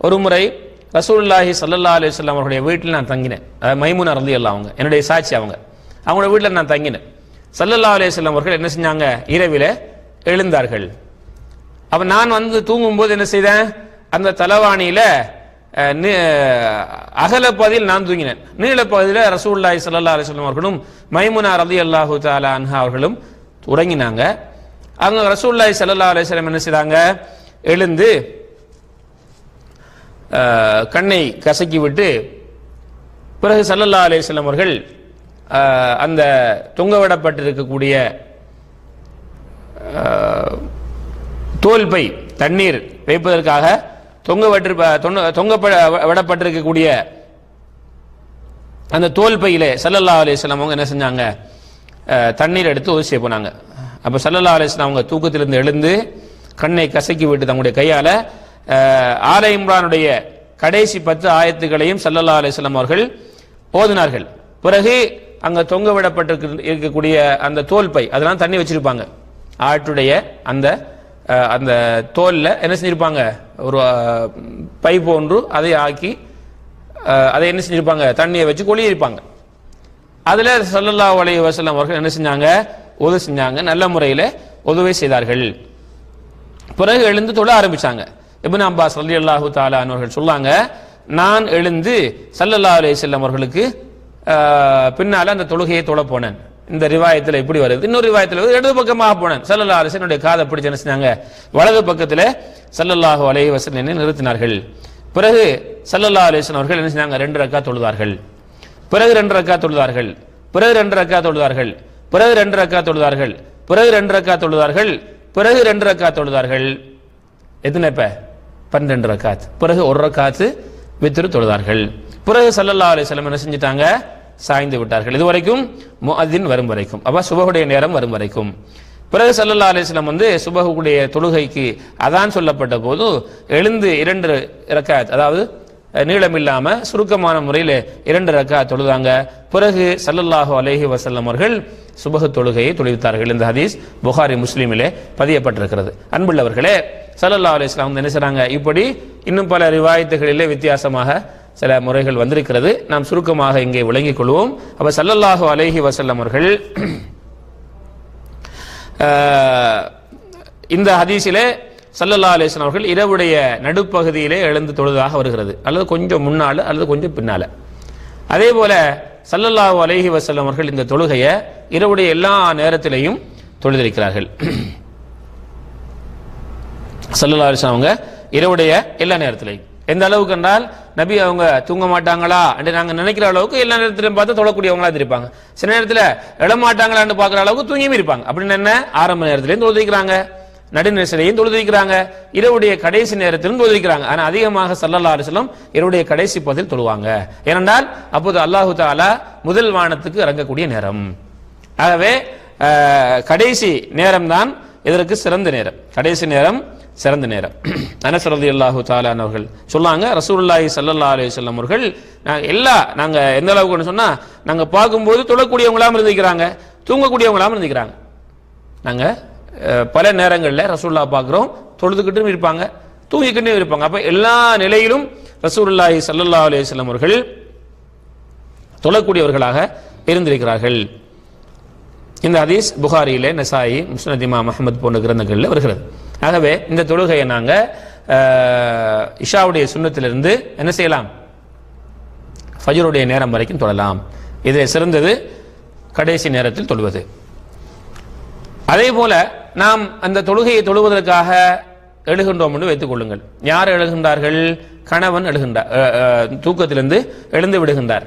ஒரு முறை ரசூல்லாஹி சல்லா அலைஹி அவர்களுடைய அவருடைய வீட்டில் நான் தங்கினேன். மைமுன் மைமுனா ரலியல்லாஹு அவங்க என்னுடைய சாட்சி அவங்க. அவங்களோட வீட்டில் நான் தங்கினேன். சல்லல்லா அலைஹி வஸல்லம் அவர்கள் என்ன செஞ்சாங்க? இரவில் எழுந்தார்கள். அப்ப நான் வந்து தூங்கும்போது என்ன செய்தேன்? அந்த தலவாணியில் அஹ், நீ- அகலப்பகுதியில் நான் தூங்கினேன். நீளப்பகுதியில் பகுதியில் ஸல்லல்லாஹு அலைஹி வஸல்லம் அவர்களும் மைமுனா ரலியல்லாஹு தாலா அன்ஹா அவர்களும் உறங்கினாங்க. அங்க ரசூல்லாய் சல்லா அலிஸ்லாம் என்ன செய்தாங்க? எழுந்து கண்ணை கசக்கி விட்டு பிறகு சல்லல்லா அலிஸ்லம் அவர்கள் அந்த தொங்கவிடப்பட்டிருக்கக்கூடிய அஹ், தோல் தண்ணீர் வைப்பதற்காக தொங்க விட்டு தொங்க விடப்பட்டிருக்கக்கூடிய அந்த தோல் பையிலே சல்லல்லா அலைஹி அவங்க என்ன செஞ்சாங்க? தண்ணீர் எடுத்து உதவி செய்ய போனாங்க. அப்போ சல்லல்லா அலிஸ்லாம் அவங்க தூக்கத்திலிருந்து எழுந்து கண்ணை கசக்கி விட்டு தங்களுடைய கையால் ஆல இம்ரானுடைய கடைசி பத்து ஆயத்துகளையும் சல்லல்லா அலிஸ்லாம் அவர்கள் ஓதினார்கள். பிறகு அங்கே தொங்க விடப்பட்டிருக்கு இருக்கக்கூடிய அந்த தோல் பை அதெல்லாம் தண்ணி வச்சிருப்பாங்க. ஆட்டுடைய அந்த அந்த தோலில் என்ன செஞ்சிருப்பாங்க? ஒரு பை போன்று அதை ஆக்கி அதை என்ன செஞ்சிருப்பாங்க? தண்ணியை வச்சு கொளியிருப்பாங்க. அதில் சல்லல்லா அலைஹி வஸல்லம் அவர்கள் என்ன செஞ்சாங்க? உதவி செஞ்சாங்க. நல்ல முறையில் உதவி செய்தார்கள். பிறகு எழுந்து தொழ ஆரம்பித்தாங்க இப்னு அப்பாஸ் ரலியல்லாஹு தஆலா அவர்கள் சொல்லாங்க நான் எழுந்து சல்லல்லா அலி செல்லம் அவர்களுக்கு பின்னால் பின்னால அந்த தொழுகையை தொழ போனேன். இந்த ரிவாயத்தில் இப்படி வருது. இன்னொரு ரிவாயத்தில் வருது. இடது பக்கமாக போனேன். சல்லல்லா அலைஹி என்னுடைய காதை பிடிச்சு என்ன செஞ்சாங்க? வலது பக்கத்தில் சல்லல்லாஹு அலைஹி வசன் நிறுத்தினார்கள். பிறகு சல்லல்லா அலிசன் அவர்கள் என்ன செஞ்சாங்க? ரெண்டு ரக்கா தொழுதார்கள். பிறகு ரெண்டு ரக்கா தொழுதார்கள். பிறகு ரெண்டு ரக்கா தொழுதார்கள். பிறகு ரெண்டு ரக்கா தொழுதார்கள். பிறகு ரெண்டு ரக்கா தொழுதார்கள். பிறகு ரெண்டு ரக்கா தொழுதார்கள். எத்தனை இப்போ? பன்னெண்டு ரக்காத். பிறகு ஒரு ரக்காத்து வித்திரு தொழுதார்கள். பிறகு சல்லல்லா அலைஹி என்ன செஞ்சிட்டாங்க? சாய்ந்து விட்டார்கள். இது வரைக்கும் முஅத்தின் வரும் வரைக்கும். அப்ப சுபகுடைய நேரம் வரும் வரைக்கும். பிறகு சல்லல்லா அலைஹி வந்து சுபகுடைய தொழுகைக்கு அதான் சொல்லப்பட்ட போது எழுந்து இரண்டு ரக்காத் அதாவது அஹ், நீளம் இல்லாம சுருக்கமான முறையில் இரண்டு ரக்கா தொழுதாங்க. பிறகு சல்லல்லாஹு அலைஹி வசல்லம் அவர்கள் சுபகு தொழுகையை தொழுவித்தார்கள். இந்த ஹதீஸ் புகாரி முஸ்லீமிலே பதியப்பட்டிருக்கிறது. அன்புள்ளவர்களே சல்லல்லா அலி இஸ்லாம் வந்து என்ன செய்றாங்க? இப்படி இன்னும் பல ரிவாயத்துகளிலே வித்தியாசமாக சில முறைகள் வந்திருக்கிறது. நாம் சுருக்கமாக இங்கே விளங்கிக் கொள்வோம். அப்ப சல்லல்லாஹு அலைஹி வசல்லம் அவர்கள் இந்த ஹதீஸிலே சல்லல்லா அலிஸ்லாம் அவர்கள் இரவுடைய நடுப்பகுதியிலே எழுந்து தொழுதாக வருகிறது. அல்லது கொஞ்சம் முன்னால அல்லது கொஞ்சம் பின்னால. அதே போல சல்லல்லாஹு அலைஹி வசல்லம் அவர்கள் இந்த தொழுகையை இரவுடைய எல்லா நேரத்திலையும் தொழுதிருக்கிறார்கள். ஸல்லல்லாஹு அலிஸ்லாம் அவங்க இரவுடைய எல்லா நேரத்திலையும். எந்த அளவுக்கு என்றால் நபி அவங்க தூங்க மாட்டாங்களா என்று நாங்கள் நினைக்கிற அளவுக்கு எல்லா நேரத்திலும் பார்த்து தொழக்கூடியவங்களா இருப்பாங்க சில நேரத்தில் எழமாட்டாங்களான்னு பார்க்குற அளவுக்கு தூங்கியும் இருப்பாங்க. அப்படின்னு என்ன? ஆரம்ப நேரத்திலையும் தொழுதிக்கிறாங்க நடுநெசலையும் தொழுதிக்கிறாங்க இரவுடைய கடைசி நேரத்திலும் தொழுதிக்கிறாங்க ஆனால் அதிகமாக சல்லல்லா அலைஹி இரவுடைய கடைசி பகுதியில் தொழுவாங்க. ஏனென்றால் அப்போது அல்லாஹு தாலா முதல் வானத்துக்கு இறங்கக்கூடிய நேரம். ஆகவே கடைசி நேரம்தான் இதற்கு சிறந்த நேரம். கடைசி நேரம் சிறந்த நேரம். அனஸ் ரலியல்லாஹு தாலான் அவர்கள் சொன்னாங்க ரசூல்லாஹி ஸல்லல்லாஹு அலி சொல்லம் அவர்கள் நாங்கள் எல்லா நாங்கள் எந்த அளவுக்கு சொன்னால் நாங்கள் பார்க்கும்போது தொழக்கூடியவங்களாம் இருந்திருக்கிறாங்க தூங்கக்கூடியவங்களாம் இருந்திருக்கிறாங்க. நாங்கள் பல நேரங்களில் ரசூல்லா பார்க்குறோம் தொழுதுகிட்டும் இருப்பாங்க தூங்கிக்கிட்டும் இருப்பாங்க. அப்போ எல்லா நிலையிலும் ரசூல்லாஹி சல்லல்லா அலி சொல்லம் அவர்கள் தொழக்கூடியவர்களாக இருந்திருக்கிறார்கள். இந்த ஹதீஸ் புகாரியிலே நசாயி முஸ்னத் இமாம் போன்ற கிரந்தங்களில் வருகிறது. ஆகவே இந்த தொழுகையை நாங்கள் இஷாவுடைய சுண்ணத்திலிருந்து என்ன செய்யலாம்? ஃபஜருடைய நேரம் வரைக்கும் தொழலாம் இதில் சிறந்தது கடைசி நேரத்தில் தொழுவது. அதே போல நாம் அந்த தொழுகையை தொழுவதற்காக எழுகின்றோம் என்று வைத்துக் கொள்ளுங்கள். யார் எழுகின்றார்கள்? கணவன் எழுகின்றார் தூக்கத்திலிருந்து எழுந்து விடுகின்றார்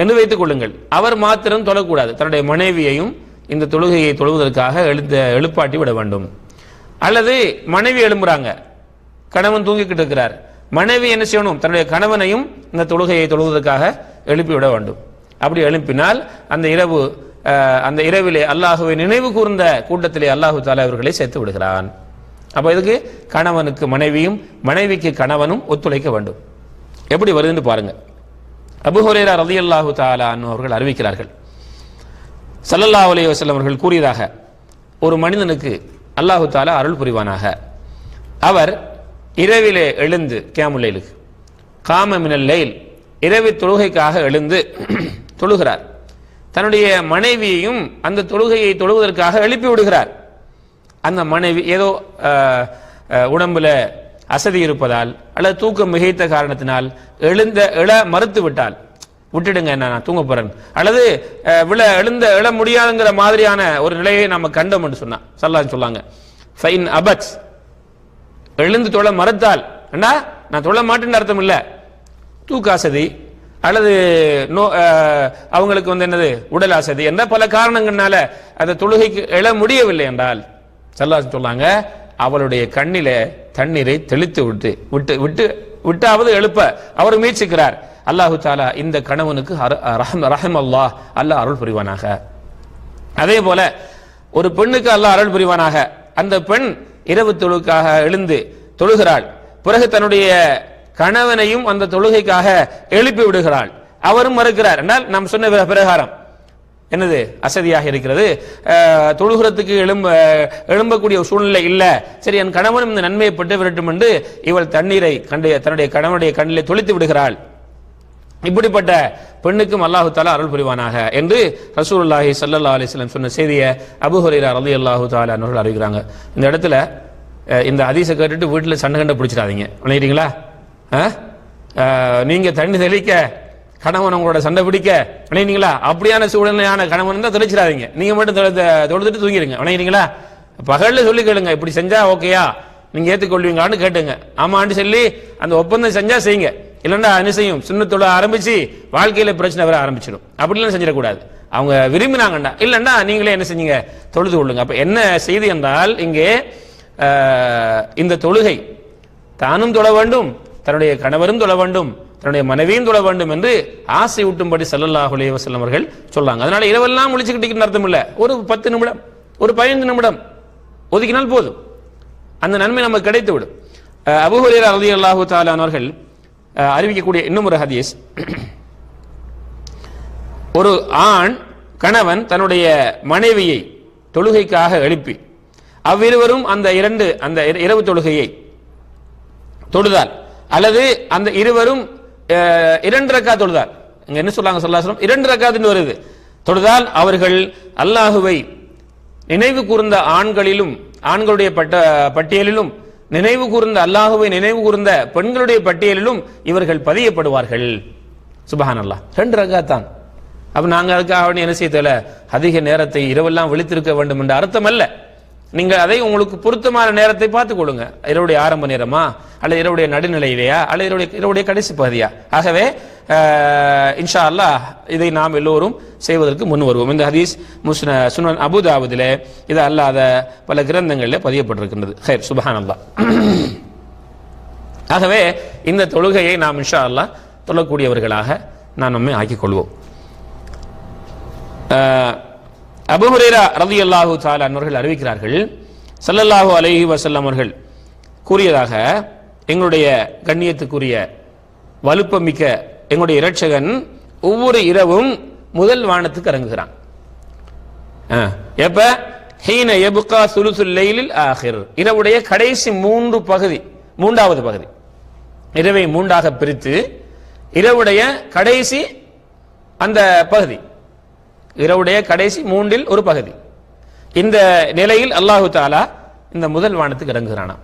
என்று வைத்துக் கொள்ளுங்கள். அவர் மாத்திரம் தொழக்கூடாது. தன்னுடைய மனைவியையும் இந்த தொழுகையை தொழுவதற்காக எழுந்த எழுப்பாட்டி விட வேண்டும். அல்லது மனைவி எழும்புறாங்க. கணவன் தூங்கிக்கிட்டு இருக்கிறார். மனைவி என்ன செய்யணும்? தன்னுடைய கணவனையும் இந்த தொழுகையை தொழுவதற்காக எழுப்பிவிட வேண்டும். அப்படி எழுப்பினால் அந்த இரவு அந்த இரவிலே அல்லாஹுவை நினைவு கூர்ந்த கூட்டத்திலே அல்லாஹு தாலா அவர்களை சேர்த்து விடுகிறான். அப்போ இதுக்கு கணவனுக்கு மனைவியும் மனைவிக்கு கணவனும் ஒத்துழைக்க வேண்டும். எப்படி வருதுன்னு பாருங்க. அபு ரதி அல்லாஹு தஆலா அவர்கள் அறிவிக்கிறார்கள். சல்லல்லா அலைஹி அவர்கள் கூறியதாக ஒரு மனிதனுக்கு அல்லாஹு தாலா அருள் புரிவானாக. அவர் இரவிலே எழுந்து கேமுலைலுக்கு காம மினல் லைல் இரவு தொழுகைக்காக எழுந்து தொழுகிறார். தன்னுடைய மனைவியையும் அந்த தொழுகையை தொழுவதற்காக எழுப்பி விடுகிறார். அந்த மனைவி ஏதோ உடம்புல அசதி இருப்பதால் அல்லது தூக்கம் மிகைத்த காரணத்தினால் எழுந்த எழ மறுத்து விட்டால் விட்டுடுங்க என்ன நான் தூங்க போறேன். அல்லது விழ எழுந்த எழ முடியாதுங்கிற மாதிரியான ஒரு நிலையை நம்ம கண்டோம் என்று சொன்னா சல்லான்னு சொல்லாங்க. ஃபைன் அபக்ஸ் எழுந்து தொழ மறுத்தால் ஏண்டா? நான் தொழ மாட்டேன்னு அர்த்தம் இல்லை. தூக்க அசதி அல்லது நோ அவங்களுக்கு வந்து என்னது? உடல் அசதி என்ற பல காரணங்கள்னால அந்த தொழுகைக்கு எழ முடியவில்லை என்றால் சல்லாஸ் சொன்னாங்க அவளுடைய கண்ணில தண்ணீரை தெளித்து விட்டு விட்டு விட்டு விட்டாவது எழுப்ப. அவர் முயற்சிக்கிறார். அல்லாஹு தாலா இந்த கணவனுக்கு ரஹம் ரஹம் அல்லாஹ் அல்லாஹ் அருள் புரிவானாக. அதே போல ஒரு பெண்ணுக்கு அல்லாஹ் அருள் புரிவானாக. அந்த பெண் இரவு தொழுக்காக எழுந்து தொழுகிறாள். பிறகு தன்னுடைய கணவனையும் அந்த தொழுகைக்காக எழுப்பி விடுகிறாள். அவரும் மறுக்கிறார் என்றால் நாம் சொன்ன பிரகாரம். என்னது? அசதியாக இருக்கிறது. தொழுகிறதுக்கு எழும்ப எழும்பக்கூடிய சூழ்நிலை இல்லை. சரி என் கணவனும் இந்த நன்மையை பெற்று விரட்டும் என்று இவள் தண்ணீரை கண்டு தன்னுடைய கணவனுடைய கண்ணிலே தொளித்து விடுகிறாள். இப்படிப்பட்ட பெண்ணுக்கும் அல்லாஹு தாலா அருள் புரிவானாக என்று ரசூல்லாஹி சல்லா அலைஹி சொன்ன செய்தியை அபூ அலி அல்லாஹு தாலா அவர்கள் அறிவிக்கிறாங்க. இந்த இடத்துல இந்த அதிசை கேட்டுட்டு வீட்டில் சண்டை கண்ட பிடிச்சிடாதீங்க. விளையிட்டீங்களா நீங்கள் தண்ணி தெளிக்க கணவன் உங்களோட சண்டை பிடிக்க விளையாடுறீங்களா அப்படியான சூழ்நிலையான கணவன் தான் தெளிச்சிடாதீங்க. நீங்கள் மட்டும் தொழு- தொழுதுட்டு தூங்கிடுங்க. விளையாடுறீங்களா பகலில் சொல்லி கேளுங்க. இப்படி செஞ்சா ஓகேயா? நீங்கள் ஏற்றுக்கொள்வீங்களான்னு கேட்டுங்க. ஆமான்னு சொல்லி அந்த ஒப்பந்தம் செஞ்சால் செய்யுங்க. இல்லைன்னா என்ன செய்யும்? சுண்ணத்தோட ஆரம்பிச்சு வாழ்க்கையில பிரச்சனை வர ஆரம்பிச்சிடும். அப்படிலாம் செஞ்சிடக்கூடாது. அவங்க விரும்பினாங்கன்னா இல்லைன்னா நீங்களே என்ன செஞ்சீங்க? தொழுது கொள்ளுங்க. அப்ப என்ன செய்தி என்றால் இங்கே ஆஹ், இந்த தொழுகை தானும் தொழ வேண்டும் தன்னுடைய கணவரும் தொழ வேண்டும் தன்னுடைய மனைவியும் தொழ வேண்டும் என்று ஆசை ஊட்டும்படி ஸல்லல்லாஹு அலைஹி வஸல்லம் அவர்கள் சொல்றாங்க அதனால இரவெல்லாம் முழிச்சுக்கிட்டு அர்த்தம் இல்லை ஒரு பத்து நிமிடம் ஒரு பதினைந்து நிமிடம் ஒதுக்கினால் போதும். அந்த நன்மை நமக்கு கிடைத்து விடும் அஹ் அபூ ஹுரைரா தாலானவர்கள் அறிவிக்கக்கூடிய இன்னும் ஒரு ஹதீஸ். ஒரு ஆண் கணவன் தன்னுடைய மனைவியை தொழுகைக்காக எழுப்பி அவ்விருவரும் அந்த இரண்டு அந்த இரவு தொழுகையை தொழுதால் அல்லது அந்த இருவரும் அஹ், இரண்டு ரக்கா தொழுதால் இங்க என்ன சொல்லாங்க சொல்லாசலம் இரண்டு ரக்காத்துன்னு வருது. தொழுதால் அவர்கள் அல்லாஹுவை நினைவு கூர்ந்த ஆண்களிலும் ஆண்களுடைய பட்ட பட்டியலிலும் நினைவு கூர்ந்த அல்லாஹுவை நினைவு கூர்ந்த பெண்களுடைய பட்டியலிலும் இவர்கள் பதியப்படுவார்கள். சுபஹான் அல்லாஹ் ரெண்டு ரகா தான். அப்ப நாங்க அதுக்காக என்ன செய்ய தேவை அதிக நேரத்தை இரவெல்லாம் விழித்திருக்க வேண்டும் என்ற அர்த்தம் அல்ல. நீங்கள் அதை உங்களுக்கு பொருத்தமான நேரத்தை பார்த்துக் கொள்ளுங்க. இரவுடைய ஆரம்ப நேரமா? அல்லது இரவுடைய நடுநிலையிலையா? அல்லது இரவுடைய இரவுடைய கடைசி பகுதியா? ஆகவே இன்ஷா அல்லாஹ் இதை நாம் எல்லோரும் செய்வதற்கு முன் வருவோம். இந்த ஹதீஸ் முஸ்ன சுனன் அபுதாபுதிலே இது அல்லாத பல கிரந்தங்களில் பதியப்பட்டிருக்கின்றது. ஹேர் சுபஹான் ஆகவே இந்த தொழுகையை நாம் இன்ஷா அல்லாஹ் தொழக்கூடியவர்களாக நாம் நம்மை ஆக்கிக் கொள்வோம். அபுஹுரேரா ரதி அல்லாஹூ தாலா அவர்கள் அறிவிக்கிறார்கள் ஸல்லல்லாஹு அலஹி வசல்லம் அவர்கள் கூறியதாக எங்களுடைய கண்ணியத்துக்குரிய வலுப்பமிக்க எங்களுடைய இரட்சகன் ஒவ்வொரு இரவும் முதல் வானத்துக்கு இறங்குகிறான். ஆ, எப்ப? ஹீன எபுகா சுலுசுல் ஆஹிர். இரவுடைய கடைசி மூன்று பகுதி மூன்றாவது பகுதி. இரவை மூன்றாக பிரித்து இரவுடைய கடைசி அந்த பகுதி. இரவுடைய கடைசி மூன்றில் ஒரு பகுதி. இந்த நிலையில் அல்லாஹு தாலா இந்த முதல் வானத்துக்கு இறங்குகிறானாம்.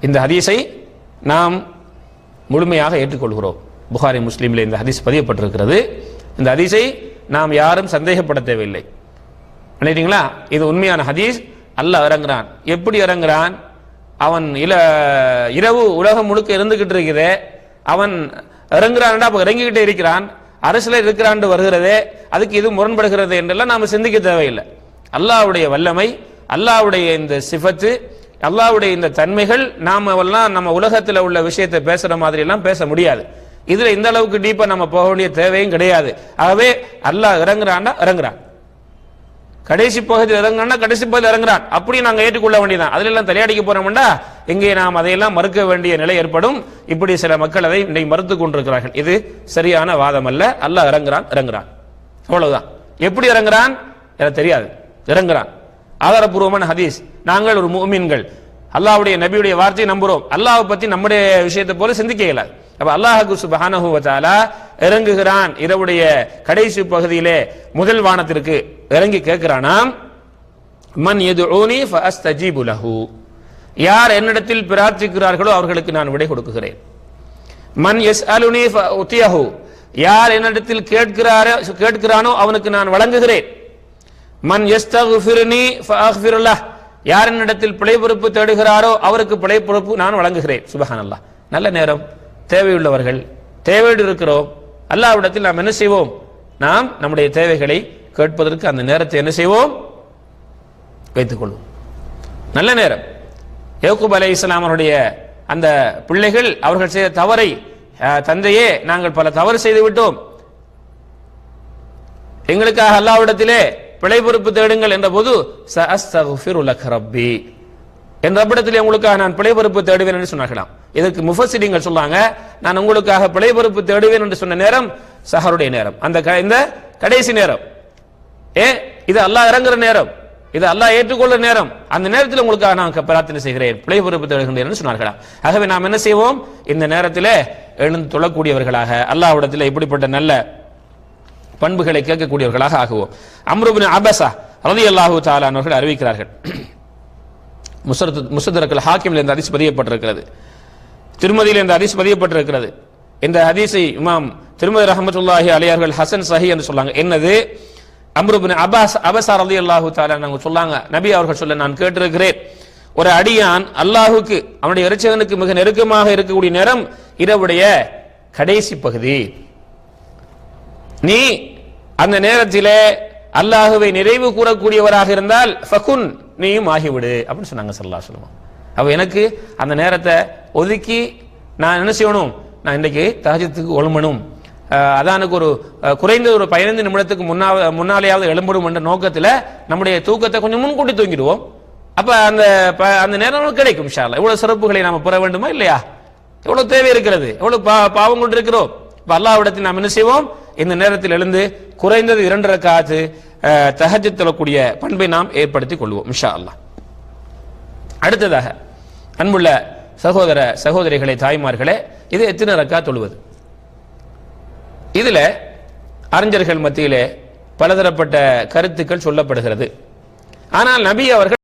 இந்த ஹதீஸை நாம் முழுமையாக ஏற்றுக்கொள்கிறோம். புகாரி முஸ்லீமில் இந்த ஹதீஸ் பதியப்பட்டிருக்கிறது. இந்த ஹதீஸை நாம் யாரும் சந்தேகப்பட தேவையில்லை. நினைக்கிறீங்களா? இது உண்மையான ஹதீஸ். அல்லாஹ் இறங்குறான். எப்படி இறங்குறான்? அவன் இல இரவு உலகம் முழுக்க இருந்துகிட்டு இருக்குதே அவன் இறங்குறான்டா அப்போ இறங்கிக்கிட்டே இருக்கிறான். அரசுல இருக்கிறாண்டு வருகிறதே அதுக்கு இது முரண்படுகிறது என்றெல்லாம் நாம் சிந்திக்க தேவையில்லை. அல்லாஹ்வுடைய வல்லமை அல்லாவுடைய இந்த சிஃபத்து அல்லாஹ்வுடைய இந்த தன்மைகள் நாம எல்லாம் நம்ம உலகத்தில் உள்ள விஷயத்தை பேசுற மாதிரி எல்லாம் பேச முடியாது. இதுல இந்த அளவுக்கு டீப்பா நம்ம போக வேண்டிய தேவையும் கிடையாது. ஆகவே அல்லாஹ் இறங்குறான்டா இறங்குறான். கடைசி பகுதியில் இறங்குறான்னா கடைசி பகுதியில் இறங்குறான். அப்படி நாங்க ஏற்றுக்கொள்ள வேண்டியதான் அதுல எல்லாம் தலையடிக்க போறோம்னா எங்கே நாம் அதையெல்லாம் மறுக்க வேண்டிய நிலை ஏற்படும். இப்படி சில மக்கள் அதை இன்னைக்கு மறுத்து கொண்டிருக்கிறார்கள். இது சரியான வாதம் அல்ல அல்லாஹ் இறங்குறான் இறங்குறான். அவ்வளவுதான். எப்படி இறங்குறான்? எனக்கு தெரியாது. இறங்குறான். ஆதாரபூர்வமான ஹதீஸ். நாங்கள் ஒரு மூமின்கள் அல்லாவுடைய நபியுடைய வார்த்தையை நம்புறோம். அல்லாவை பத்தி நம்முடைய விஷயத்தை போல சிந்திக்க இயலாது. அப்ப அல்லாஹு சுபஹானஹு இறங்குகிறான். இரவுடைய கடைசி பகுதியிலே முதல் வானத்திற்கு இறங்கி கேட்கிறானாம் மன் எது ஃபஅஸ்தஜீபு லஹு. யார் என்னிடத்தில் பிரார்த்திக்கிறார்களோ அவர்களுக்கு நான் விடை கொடுக்குகிறேன். மன் யஸ்அலுனி ஃபஉதியஹு யார் என்னிடத்தில் கேட்கிறாரோ கேட்கிறானோ அவனுக்கு நான் வழங்குகிறேன். மன் யஸ்தக்ஃபிருனி ஃபஅக்ஃபிரு யார் என்னிடத்தில் பிழை பொறுப்பு தேடுகிறாரோ அவருக்கு பிழை பொறுப்பு நான் வழங்குகிறேன். சுபஹானல்லாஹ். நல்ல நேரம். தேவையுள்ளவர்கள் தேவையோடு இருக்கிறோம். அல்லாவிடத்தில் நாம் என்ன செய்வோம்? நாம் நம்முடைய தேவைகளை கேட்பதற்கு அந்த நேரத்தை என்ன செய்வோம்? வைத்துக் கொள்வோம். நல்ல நேரம். யேக்கூப் அலை இஸ்லாமனுடைய அந்த பிள்ளைகள் அவர்கள் செய்த தவறை அஹ், தந்தையே நாங்கள் பல தவறு செய்து விட்டோம் எங்களுக்காக அல்லாவிடத்திலே பிழை பொறுப்பு தேடுங்கள் என்ற போது ரப்பி. என் ரப்பிடத்திலே உங்களுக்காக நான் பிழை பொறுப்பு தேடுவேன் என்று சொன்னார்களாம். இதற்கு முஃபசிடிங்கள் சொல்லாங்க நான் உங்களுக்காக பிழை பொறுப்பு தேடுவேன் என்று சொன்ன நேரம் சஹருடைய நேரம். அந்த க- இந்த கடைசி நேரம். ஏ இது அல்லாஹ் இறங்குற நேரம். இது அல்லாஹ் ஏற்றுக்கொள்ள நேரம். அந்த நேரத்தில் உங்களுக்காக நான் பிரார்த்தனை செய்கிறேன். பிழை பொறுப்பு தருகின்றேன் என்று ஆகவே நாம் என்ன செய்வோம்? இந்த நேரத்தில் எழுந்து தொழக்கூடியவர்களாக அல்லாஹ்விடத்தில் இப்படிப்பட்ட நல்ல பண்புகளை கேட்கக்கூடியவர்களாக ஆகுவோம். அம்ருபின் அபசா ரதி அல்லாஹு தாலானவர்கள் அறிவிக்கிறார்கள். முசரத் முசதரக்கல் ஹாக்கிமில் இந்த ஹதீஸ் பதியப்பட்டிருக்கிறது. திருமதியில் இந்த ஹதீஸ் பதியப்பட்டிருக்கிறது. இந்த ஹதீஸை இமாம் திருமதி ரஹமத்துல்லாஹி அலியார்கள் ஹசன் சஹி என்று சொல்லாங்க. என்னது? அம்ருபின் அபாஸ் அபசார் அலி அல்லாஹு தாலா சொல்லாங்க நபி அவர்கள் சொல்ல நான் கேட்டிருக்கிறேன். ஒரு அடியான் அல்லாஹுக்கு அவனுடைய இறைச்சகனுக்கு மிக நெருக்கமாக இருக்கக்கூடிய நேரம் இரவுடைய கடைசி பகுதி. நீ அந்த நேரத்திலே அல்லாஹுவை நிறைவு கூறக்கூடியவராக இருந்தால் ஃபகுன் நீயும் ஆகிவிடு அப்படின்னு சொன்னாங்க சல்லா சொல்லுவோம் அப்போ எனக்கு அந்த நேரத்தை ஒதுக்கி நான் என்ன செய்யணும்? நான் இன்றைக்கு தஹஜத்துக்கு ஒழுமணும் அதானுக்கு ஒரு குறைந்த ஒரு பதினைந்து நிமிடத்துக்கு முன்னா முன்னாலேயாவது எழும்படும் என்ற நோக்கத்தில் நம்முடைய தூக்கத்தை கொஞ்சம் முன்கூட்டி தூங்கிடுவோம். அப்போ அந்த ப- அந்த நேரம் கிடைக்கும் இன்ஷா இவ்வளோ சிறப்புகளை நாம் பெற வேண்டுமா இல்லையா? எவ்வளோ தேவை இருக்கிறது? எவ்வளோ பா- பாவம் கொண்டு இருக்கிறோம்? இப்போ அல்லாவிடத்தில் நாம் என்ன செய்வோம்? இந்த நேரத்தில் எழுந்து குறைந்தது இரண்டு ரக்காத்து தஹஜத் தொழக்கூடிய பண்பை நாம் ஏற்படுத்திக் கொள்வோம் இன்ஷா அல்லா அடுத்ததாக அன்புள்ள சகோதர சகோதரிகளை தாய்மார்களே இது எத்தனை ரக்கா தொழுவது? இதுல அறிஞர்கள் மத்தியிலே பலதரப்பட்ட கருத்துக்கள் சொல்லப்படுகிறது. ஆனால் நபி அவர்கள்